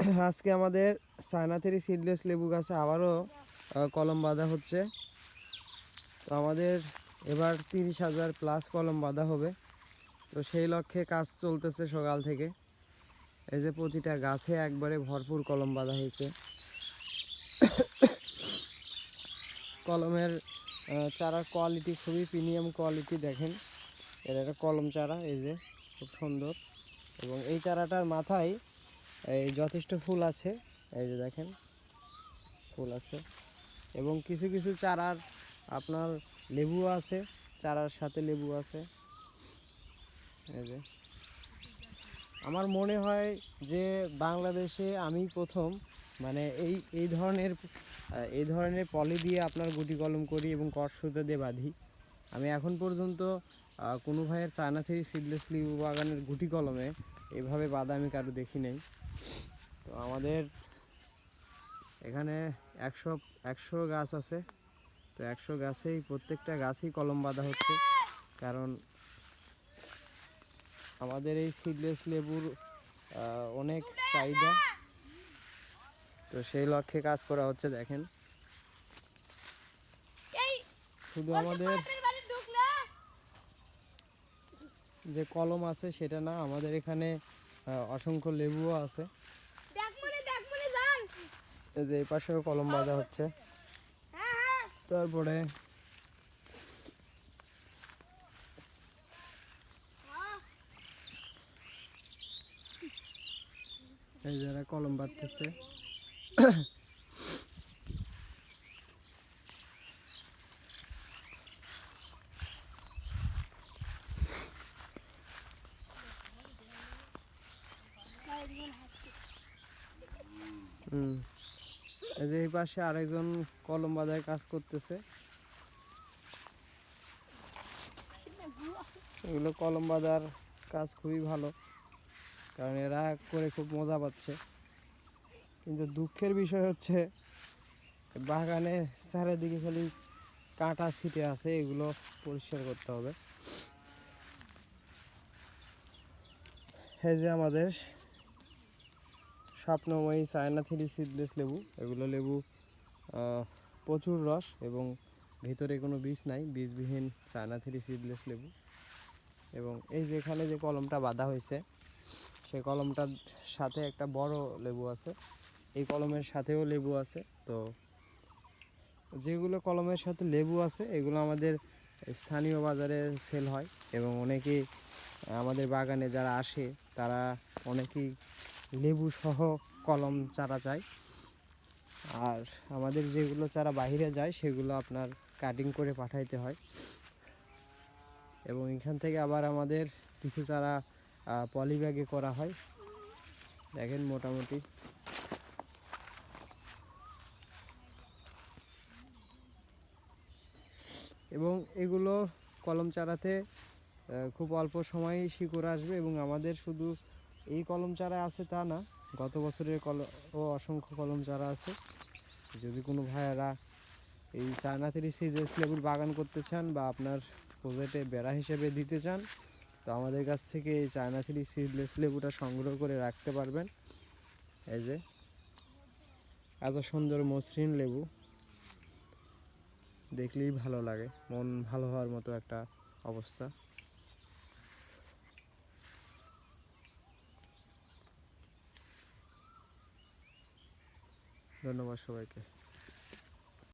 আজকে আমাদের সায়নাথেরি সিডলেস লেবু গাছে আবারও কলম বাঁধা হচ্ছে। তো আমাদের এবার তিরিশ হাজার প্লাস কলম বাঁধা হবে। তো সেই লক্ষ্যে কাজ চলতেছে সকাল থেকে। এই যে প্রতিটা গাছে একবারে ভরপুর কলম বাঁধা হয়েছে। কলমের চারার কোয়ালিটি খুবই প্রিমিয়াম কোয়ালিটি দেখেন। এর একটা কলম চারা, এই যে, খুব সুন্দর। এবং এই চারাটার মাথায় এই যথেষ্ট ফুল আছে। এই যে দেখেন, ফুল আছে। এবং কিছু কিছু চারার আপনার লেবু আছে, চারার সাথে লেবু আছে। এই যে। আমার মনে হয় যে বাংলাদেশে আমি প্রথম মানে এই এই ধরনের এই ধরনের পলি দিয়ে আপনার গুটি কলম করি এবং কট সুতো দিয়ে বাঁধি। আমি এখন পর্যন্ত কোনো ভাইয়ের চায়না থেকে সিডলেস লিবু বাগানের গুটি কলমে এভাবে বাঁধা আমি কারও দেখি নাই। তো আমাদের এখানে একশো একশো গাছ আছে। তো একশো গাছেই প্রত্যেকটা গাছেই কলম বাঁধা হচ্ছে। কারণ আমাদের এই সিডলেস লেবুর অনেক চাহিদা। তো সেই লক্ষ্যে কাজ করা হচ্ছে দেখেন। শুধু আমাদের যে কলম আছে সেটা না। আমাদের এখানে অসংখ্য লেবুও আছে। এই যে এই পাশেও কলম বাজা হচ্ছে। তারপরে এই যারা কলম বাঁধতেছে। হুম। এই যে এই পাশে আরেকজন কলম বাঁধায় কাজ করতেছে। এগুলো কলম বাঁধার কাজ খুবই ভালো, কারণ এরা করে খুব মজা পাচ্ছে। কিন্তু দুঃখের বিষয় হচ্ছে, বাগানে চারিদিকে খালি কাঁটা ছিটে আছে, এগুলো পরিষ্কার করতে হবে। এই যে আমাদের স্বপ্নময়ী চায়না থ্রি সিডলেস লেবু, এগুলো লেবু প্রচুর রস এবং ভিতরে কোনো বীজ নাই, বীজবিহীন চায়না থ্রি সিডলেস লেবু। এবং এই যে এখানে যে কলমটা বাঁধা হয়েছে সেই কলমটার সাথে একটা বড় লেবু আছে। এই কলমের সাথেও লেবু আছে, তো যেগুলো কলমের সাথে লেবু আছে, এগুলো আমাদের স্থানীয় বাজারে সেল হয় এবং অনেকেই আমাদের বাগানে যারা আসে, তারা অনেকেই লেবু সহ কলম চারা চায়। আর আমাদের যেগুলো চারা বাইরে যায়, সেগুলো আপনার কাটিং করে পাঠাইতে হয়। এবং এখান থেকে আবার আমাদের কিছু চারা পলি ব্যাগে করা হয়। দেখেন মোটামুটি। এবং এগুলো কলম চারাতে খুব অল্প সময়েই শিকড় আসবে এবং আমাদের শুধু এই কলম চারা আছে তা না। গত বছরের কল ও অসংখ্য কলম চারা আছে, যদি কোনো ভাইয়েরা এই চায়না থ্রি সিজেস লেবুর বাগান করতে চান বা আপনার প্রজেক্টে বেড়া হিসেবে দিতে চান, তো আমাদের কাছ থেকে এই চায়না থ্রি সিডলেস লেবুটা সংগ্রহ করে রাখতে পারবেন। এই যে, এত সুন্দর মসৃণ লেবু। দেখলেই ভালো লাগে, মন ভালো হওয়ার মতো একটা অবস্থা। ধন্যবাদ সবাইকে।